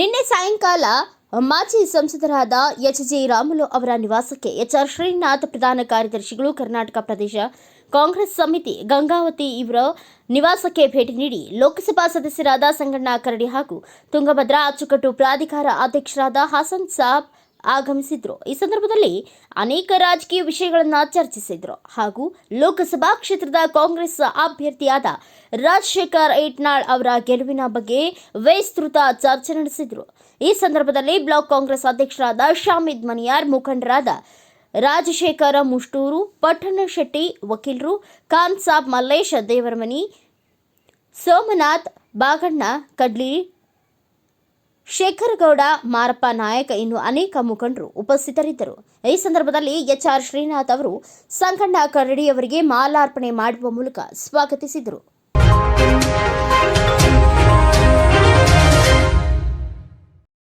ಕೇವಲ ಮಾಜಿ ಸಂಸದರಾದ ಎಚ್ ಜಿ ರಾಮುಲು ಅವರ ನಿವಾಸಕ್ಕೆ ಎಚ್ ಆರ್ ಶ್ರೀನಾಥ್ ಪ್ರಧಾನ ಕಾರ್ಯದರ್ಶಿಗಳು ಕರ್ನಾಟಕ ಪ್ರದೇಶ ಕಾಂಗ್ರೆಸ್ ಸಮಿತಿ, ಗಂಗಾವತಿ ಇವರ ನಿವಾಸಕ್ಕೆ ಭೇಟಿ ನೀಡಿ ಲೋಕಸಭಾ ಸದಸ್ಯರಾದ ಸಂಗಣ್ಣ ಕರಡಿ ಹಾಗೂ ತುಂಗಭದ್ರಾ ಅಚ್ಚುಕಟ್ಟು ಪ್ರಾಧಿಕಾರ ಅಧ್ಯಕ್ಷರಾದ ಹಸನ್ ಸಾಬ್ ಆಗಮಿಸಿದ್ರು. ಈ ಸಂದರ್ಭದಲ್ಲಿ ಅನೇಕ ರಾಜಕೀಯ ವಿಷಯಗಳನ್ನ ಚರ್ಚಿಸಿದ್ರು. ಹಾಗೂ ಲೋಕಸಭಾ ಕ್ಷೇತ್ರದ ಕಾಂಗ್ರೆಸ್ ಅಭ್ಯರ್ಥಿಯಾದ ರಾಜಶೇಖರ್ ಏಟ್ನಾಳ್ ಅವರ ಗೆಲುವಿನ ಬಗ್ಗೆ ವಿಸ್ತೃತ ಚರ್ಚೆ ನಡೆಸಿದ್ರು. ಈ ಸಂದರ್ಭದಲ್ಲಿ ಬ್ಲಾಕ್ ಕಾಂಗ್ರೆಸ್ ಅಧ್ಯಕ್ಷರಾದ ಶಾಮಿದ್ ಮನಿಯಾರ್, ಮುಖಂಡರಾದ ರಾಜಶೇಖರ ಮುಷ್ಟೂರು ಪಟ್ಟಣ ಶೆಟ್ಟಿ, ವಕೀಲರು ಖಾನ್ ಸಾಬ್ ಮಲ್ಲೇಶ, ದೇವರಮನಿ, ಸೋಮನಾಥ್, ಬಾಗಣ್ಣ, ಕಡ್ಲಿ ಶೇಖರಗೌಡ, ಮಾರಪ್ಪ ನಾಯಕ ಇನ್ನು ಅನೇಕ ಮುಖಂಡರು ಉಪಸ್ಥಿತರಿದ್ದರು. ಈ ಸಂದರ್ಭದಲ್ಲಿ ಎಚ್ ಆರ್ ಶ್ರೀನಾಥ್ ಅವರು ಸಂಕಣ್ಣ ಕರಡಿಯವರಿಗೆ ಮಾಲಾರ್ಪಣೆ ಮಾಡುವ ಮೂಲಕ ಸ್ವಾಗತಿಸಿದರು.